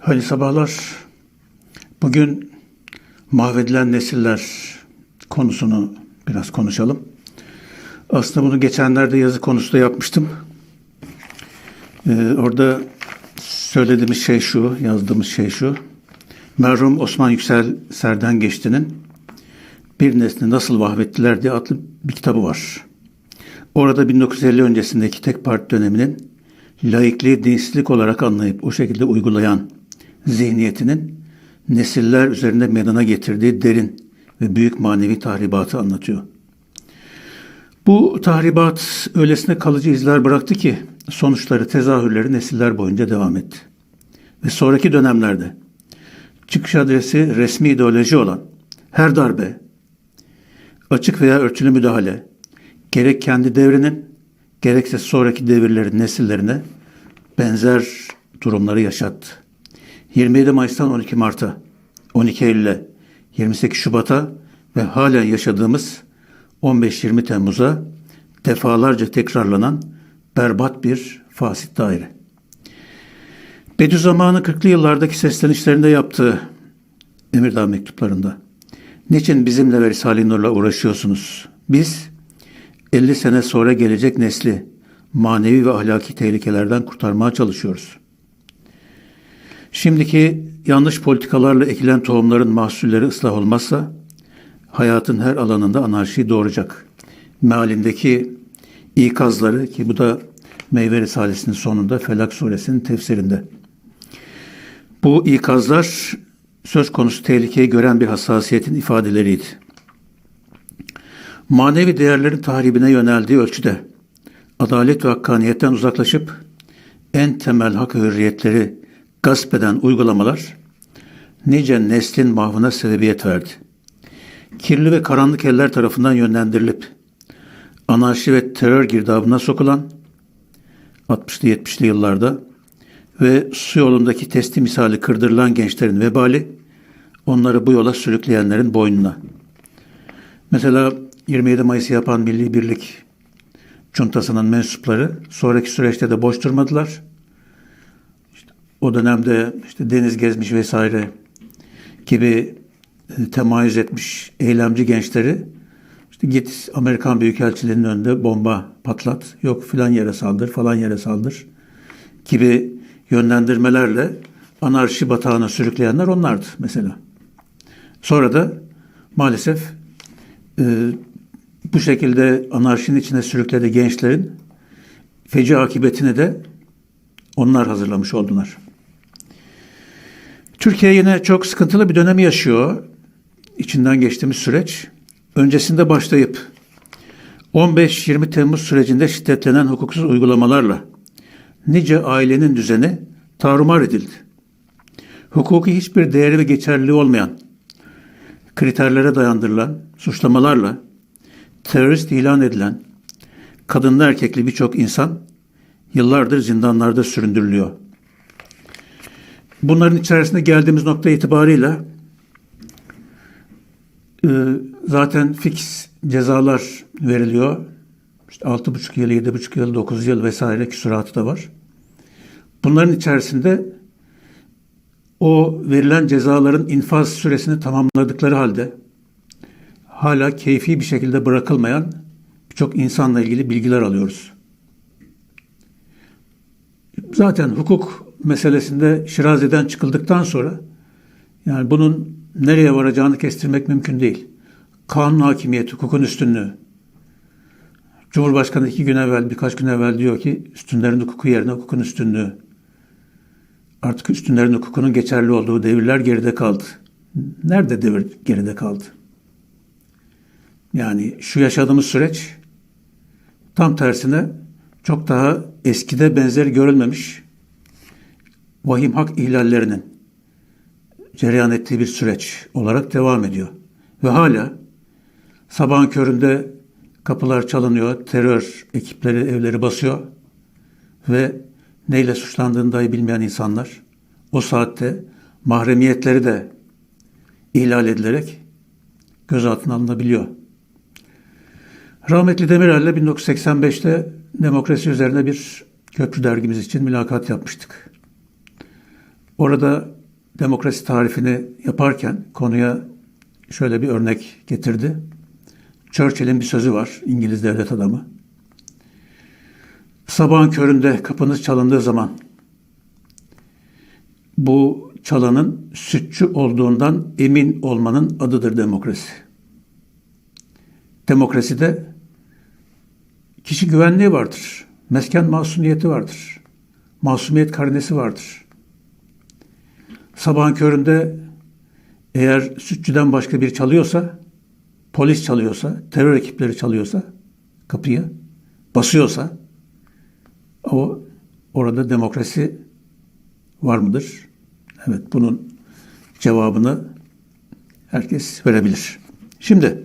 Hayırlı sabahlar. Bugün mahvedilen nesiller konusunu biraz konuşalım. Aslında bunu geçenlerde yazı konusu da yapmıştım. Ee, orada söylediğimiz şey şu, yazdığımız şey şu. Merhum Osman Yüksel Serden Geçti'nin Bir Nesli Nasıl Mahvettiler diye adlı bir kitabı var. Orada 1950 öncesindeki tek parti döneminin laikliği dinsizlik olarak anlayıp o şekilde uygulayan zihniyetinin nesiller üzerinde meydana getirdiği derin ve büyük manevi tahribatı anlatıyor. Bu tahribat öylesine kalıcı izler bıraktı ki sonuçları, tezahürleri nesiller boyunca devam etti. Ve sonraki dönemlerde çıkış adresi resmi ideoloji olan her darbe, açık veya örtülü müdahale, gerek kendi devrinin, gerekse sonraki devirlerin nesillerine benzer durumları yaşattı. 27 Mayıs'tan 12 Mart'a, 12 Eylül'e, 28 Şubat'a ve halen yaşadığımız 15-20 Temmuz'a defalarca tekrarlanan berbat bir fasit daire. Bediüzzaman'ın 40'lı yıllardaki seslenişlerinde yaptığı Emirdağ mektuplarında Niçin bizimle ve Risale-i Nur'la uğraşıyorsunuz? Biz 50 sene sonra gelecek nesli manevi ve ahlaki tehlikelerden kurtarmaya çalışıyoruz. Şimdiki yanlış politikalarla ekilen tohumların mahsulleri ıslah olmazsa hayatın her alanında anarşiyi doğuracak. Mealindeki ikazları ki bu da Meyve Risalesi'nin sonunda Felak Suresinin tefsirinde. Bu ikazlar söz konusu tehlikeyi gören bir hassasiyetin ifadeleriydi. Manevi değerlerin tahribine yöneldiği ölçüde adalet ve hakkaniyetten uzaklaşıp en temel hak hürriyetleri gasp eden uygulamalar nice neslin mahvına sebebiyet verdi. Kirli ve karanlık eller tarafından yönlendirilip anarşi ve terör girdabına sokulan 60'lı 70'li yıllarda ve su yolundaki testi misali kırdırılan gençlerin vebali onları bu yola sürükleyenlerin boynuna. Mesela 27 Mayıs'ı yapan Milli Birlik Cuntası'nın mensupları sonraki süreçte de boş durmadılar. O dönemde işte deniz gezmiş vesaire gibi e, temayüz etmiş eylemci gençleri işte git Amerikan Büyükelçiliğinin önünde bomba patlat, yok filan yere saldır, falan yere saldır gibi yönlendirmelerle anarşi batağına sürükleyenler onlardı mesela. Sonra da maalesef e, bu şekilde anarşinin içine sürüklediği gençlerin feci akıbetini de onlar hazırlamış oldular. Türkiye yine çok sıkıntılı bir dönemi yaşıyor. İçinden geçtiğimiz süreç. Öncesinde başlayıp 15-20 Temmuz sürecinde şiddetlenen hukuksuz uygulamalarla nice ailenin düzeni tarumar edildi. Hukuki hiçbir değeri ve geçerliliği olmayan, kriterlere dayandırılan suçlamalarla terörist ilan edilen kadınlı erkekli birçok insan yıllardır zindanlarda süründürülüyor. Bunların içerisinde geldiğimiz nokta itibarıyla e, zaten fix cezalar veriliyor. İşte 6,5 yıl, 7,5 yıl, 9 yıl vesaire küsuratı da var. Bunların içerisinde o verilen cezaların infaz süresini tamamladıkları halde hala keyfi bir şekilde bırakılmayan birçok insanla ilgili bilgiler alıyoruz. Zaten hukuk meselesinde Şirazi'den çıkıldıktan sonra yani bunun nereye varacağını kestirmek mümkün değil. Kanun hakimiyeti, hukukun üstünlüğü. Cumhurbaşkanı iki gün evvel, birkaç gün evvel diyor ki üstünlerin hukuku yerine hukukun üstünlüğü. Artık üstünlerin hukukunun geçerli olduğu devirler geride kaldı. Nerede devir geride kaldı? Yani şu yaşadığımız süreç tam tersine çok daha eskide benzeri görülmemiş vahim hak ihlallerinin cereyan ettiği bir süreç olarak devam ediyor. Ve hala sabahın köründe kapılar çalınıyor, terör ekipleri evleri basıyor ve neyle suçlandığını dahi bilmeyen insanlar o saatte mahremiyetleri de ihlal edilerek gözaltına alınabiliyor. Rahmetli Demirel'le 1985'te demokrasi üzerine bir köprü dergimiz için mülakat yapmıştık. Orada demokrasi tarifini yaparken konuya şöyle bir örnek getirdi. Churchill'in bir sözü var, İngiliz devlet adamı. Sabahın köründe kapınız çalındığı zaman bu çalanın sütçü olduğundan emin olmanın adıdır demokrasi. Demokraside kişi güvenliği vardır. Mesken masumiyeti vardır. Masumiyet karnesi vardır. Sabahın köründe eğer sütçüden başka bir çalıyorsa, polis çalıyorsa, terör ekipleri çalıyorsa kapıyı, basıyorsa o orada demokrasi var mıdır? Evet bunun cevabını herkes verebilir. Şimdi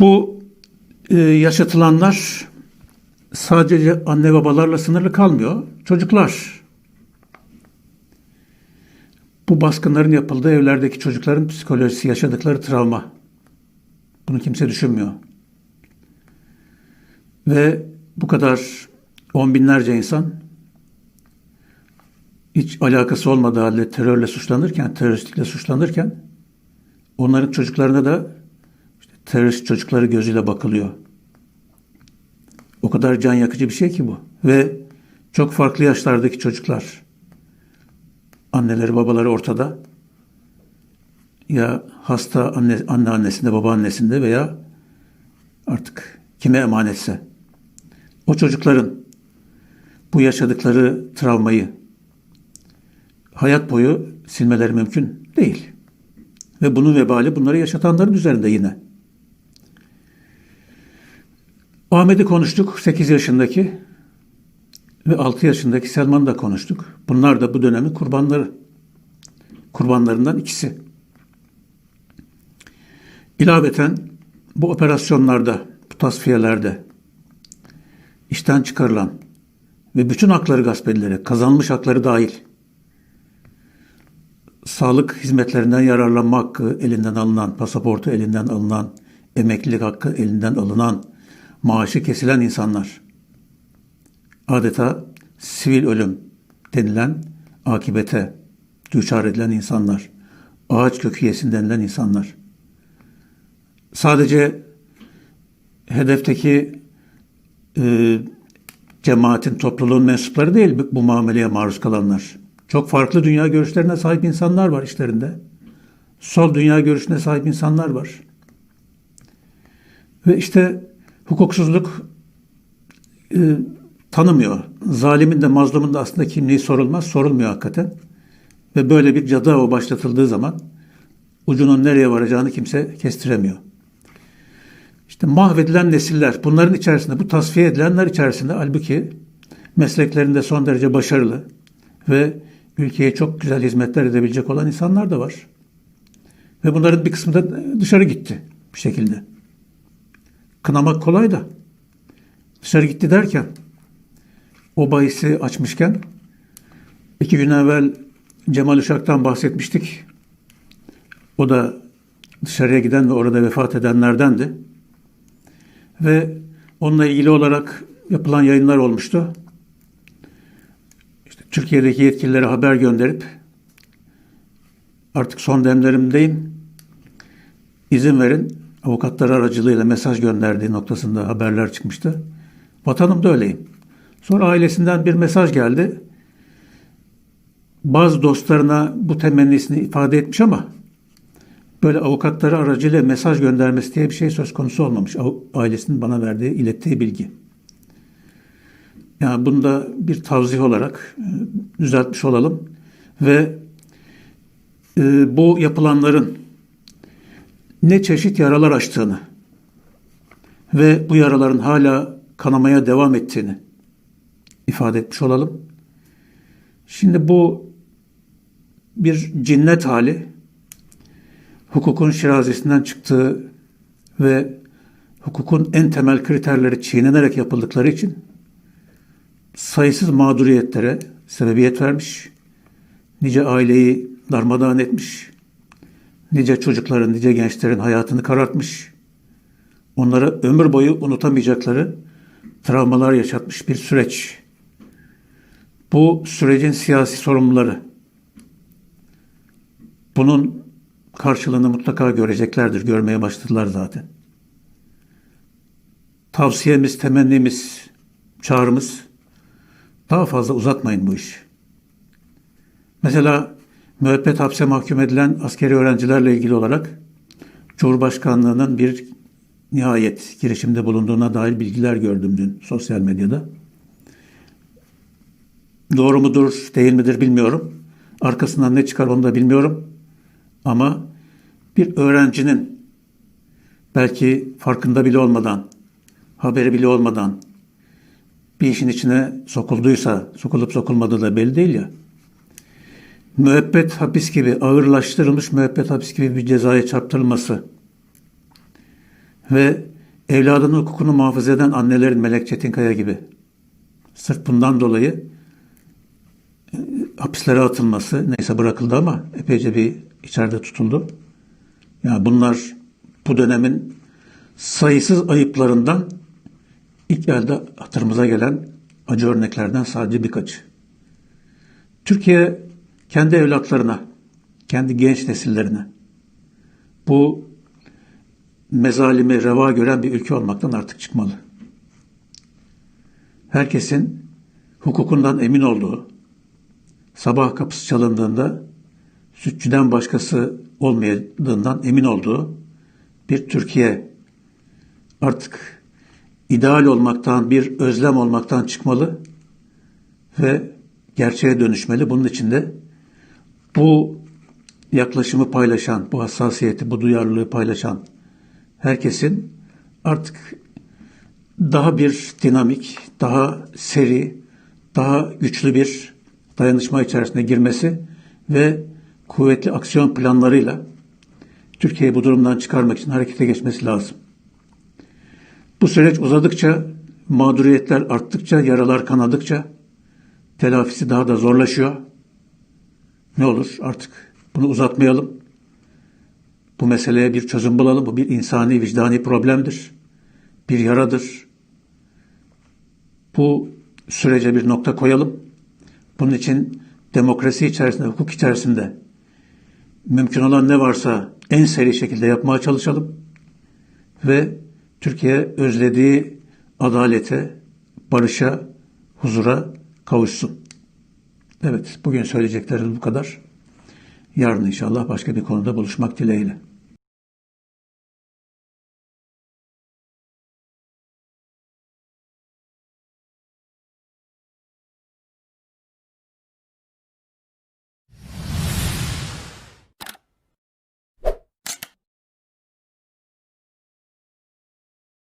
bu e, yaşatılanlar sadece anne babalarla sınırlı kalmıyor. Çocuklar bu baskınların yapıldığı evlerdeki çocukların psikolojisi, yaşadıkları travma. Bunu kimse düşünmüyor. Ve bu kadar on binlerce insan hiç alakası olmadığı halde terörle suçlanırken, teröristlikle suçlanırken onların çocuklarına da işte terörist çocukları gözüyle bakılıyor. O kadar can yakıcı bir şey ki bu. Ve çok farklı yaşlardaki çocuklar anneleri babaları ortada. Ya hasta anne, anne annesinde, baba annesinde veya artık kime emanetse. O çocukların bu yaşadıkları travmayı hayat boyu silmeleri mümkün değil. Ve bunun vebali bunları yaşatanların üzerinde yine. Ahmet'i konuştuk 8 yaşındaki ve 6 yaşındaki Selman'ı da konuştuk. Bunlar da bu dönemin kurbanları. Kurbanlarından ikisi. İlaveten bu operasyonlarda, bu tasfiyelerde işten çıkarılan ve bütün hakları gasp edilerek, kazanmış hakları dahil sağlık hizmetlerinden yararlanma hakkı elinden alınan, pasaportu elinden alınan, emeklilik hakkı elinden alınan, maaşı kesilen insanlar adeta sivil ölüm denilen akibete düçar edilen insanlar, ağaç kökü denilen insanlar. Sadece hedefteki e, cemaatin, topluluğun mensupları değil bu muameleye maruz kalanlar. Çok farklı dünya görüşlerine sahip insanlar var işlerinde. Sol dünya görüşüne sahip insanlar var. Ve işte hukuksuzluk e, tanımıyor. Zalimin de mazlumun da aslında kimliği sorulmaz. Sorulmuyor hakikaten. Ve böyle bir cadı o başlatıldığı zaman ucunun nereye varacağını kimse kestiremiyor. İşte mahvedilen nesiller, bunların içerisinde, bu tasfiye edilenler içerisinde halbuki mesleklerinde son derece başarılı ve ülkeye çok güzel hizmetler edebilecek olan insanlar da var. Ve bunların bir kısmı da dışarı gitti bir şekilde. Kınamak kolay da dışarı gitti derken o bahisi açmışken iki gün evvel Cemal Uşak'tan bahsetmiştik. O da dışarıya giden ve orada vefat edenlerdendi. Ve onunla ilgili olarak yapılan yayınlar olmuştu. İşte Türkiye'deki yetkililere haber gönderip artık son demlerimdeyim. İzin verin. Avukatlar aracılığıyla mesaj gönderdiği noktasında haberler çıkmıştı. Vatanımda öyleyim. Sonra ailesinden bir mesaj geldi. Bazı dostlarına bu temennisini ifade etmiş ama böyle avukatları aracıyla mesaj göndermesi diye bir şey söz konusu olmamış. Ailesinin bana verdiği, ilettiği bilgi. Yani bunu da bir tavzih olarak e, düzeltmiş olalım. Ve e, bu yapılanların ne çeşit yaralar açtığını ve bu yaraların hala kanamaya devam ettiğini ifade etmiş olalım. Şimdi bu bir cinnet hali hukukun şirazesinden çıktığı ve hukukun en temel kriterleri çiğnenerek yapıldıkları için sayısız mağduriyetlere sebebiyet vermiş, nice aileyi darmadağın etmiş, nice çocukların, nice gençlerin hayatını karartmış, onlara ömür boyu unutamayacakları travmalar yaşatmış bir süreç. Bu sürecin siyasi sorumluları bunun karşılığını mutlaka göreceklerdir. Görmeye başladılar zaten. Tavsiyemiz, temennimiz, çağrımız daha fazla uzatmayın bu işi. Mesela müebbet hapse mahkum edilen askeri öğrencilerle ilgili olarak Cumhurbaşkanlığının bir nihayet girişimde bulunduğuna dair bilgiler gördüm dün sosyal medyada. Doğru mudur, değil midir bilmiyorum. Arkasından ne çıkar onu da bilmiyorum. Ama bir öğrencinin belki farkında bile olmadan, haberi bile olmadan bir işin içine sokulduysa, sokulup sokulmadığı da belli değil ya. Müebbet hapis gibi, ağırlaştırılmış müebbet hapis gibi bir cezaya çarptırılması ve evladının hukukunu muhafaza eden annelerin Melek Çetinkaya gibi sırf bundan dolayı hapislere atılması neyse bırakıldı ama epeyce bir içeride tutuldu. Yani bunlar bu dönemin sayısız ayıplarından ilk elde hatırımıza gelen acı örneklerden sadece birkaçı. Türkiye kendi evlatlarına, kendi genç nesillerine bu mezalimi reva gören bir ülke olmaktan artık çıkmalı. Herkesin hukukundan emin olduğu, sabah kapısı çalındığında sütçüden başkası olmadığından emin olduğu bir Türkiye artık ideal olmaktan, bir özlem olmaktan çıkmalı ve gerçeğe dönüşmeli. Bunun için de bu yaklaşımı paylaşan, bu hassasiyeti, bu duyarlılığı paylaşan herkesin artık daha bir dinamik, daha seri, daha güçlü bir dayanışma içerisine girmesi ve kuvvetli aksiyon planlarıyla Türkiye'yi bu durumdan çıkarmak için harekete geçmesi lazım. Bu süreç uzadıkça, mağduriyetler arttıkça, yaralar kanadıkça telafisi daha da zorlaşıyor. Ne olur artık bunu uzatmayalım. Bu meseleye bir çözüm bulalım. Bu bir insani, vicdani problemdir. Bir yaradır. Bu sürece bir nokta koyalım. Bunun için demokrasi içerisinde, hukuk içerisinde mümkün olan ne varsa en seri şekilde yapmaya çalışalım. Ve Türkiye özlediği adalete, barışa, huzura kavuşsun. Evet, bugün söyleyeceklerimiz bu kadar. Yarın inşallah başka bir konuda buluşmak dileğiyle.